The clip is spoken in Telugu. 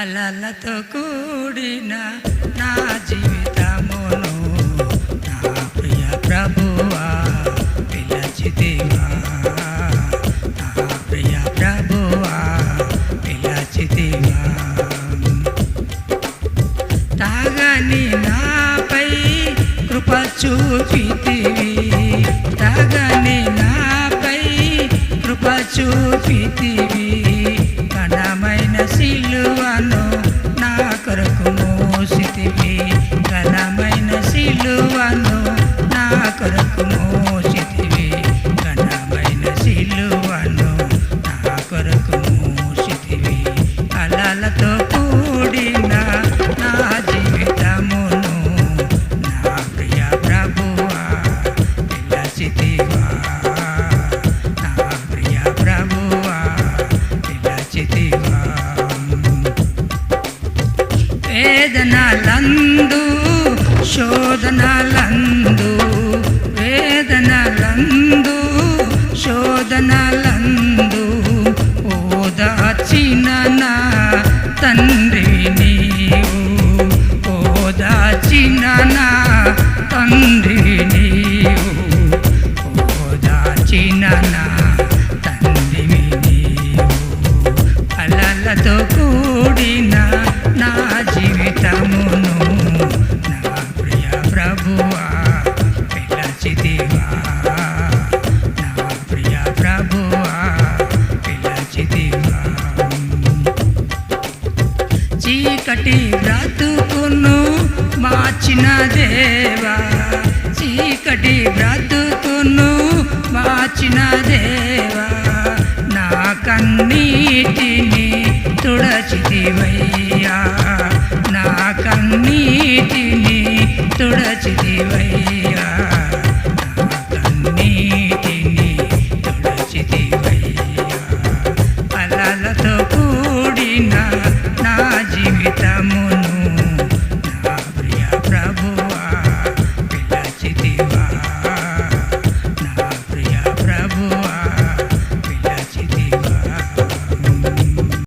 అలలతో కూడిన నా జీవితమును నా ప్రియ ప్రభువా పిలచితివా నా ప్రియ ప్రభువా పిలచితివా తాగని నాపై కృప చూపితివి. తాగని నాపై కృప చూపితివి. నా కొరకు మోసితివి ఘనమైన సిలువను నా కొరకు మోసితివి. అలలతో కూడిన నా జీవితమును నా ప్రియ ప్రభువా పిలచితివా. నా ప్రియ ప్రభువా పిలచితివా. వేదనలందు శోధనలందు ఓదాచిన నా తండ్రి నీవు ఓదాచిన నా తండ్రి నీవు అలలతో కూడిన నా జీవితమును నా ప్రియ ప్రభువా పిలచితివా? నా ప్రియ ప్రభువా పిలచితివా? చీకటి బ్రతుకును మార్చిన దేవా చీకటి బ్రతుకును మార్చిన దేవా నా కన్నీటిని తుడచితివయ్యా నా కన్నీటిని తుడచితివయ్యా నా కన్నీటిని అలలతో కూడిన నా జీవితమును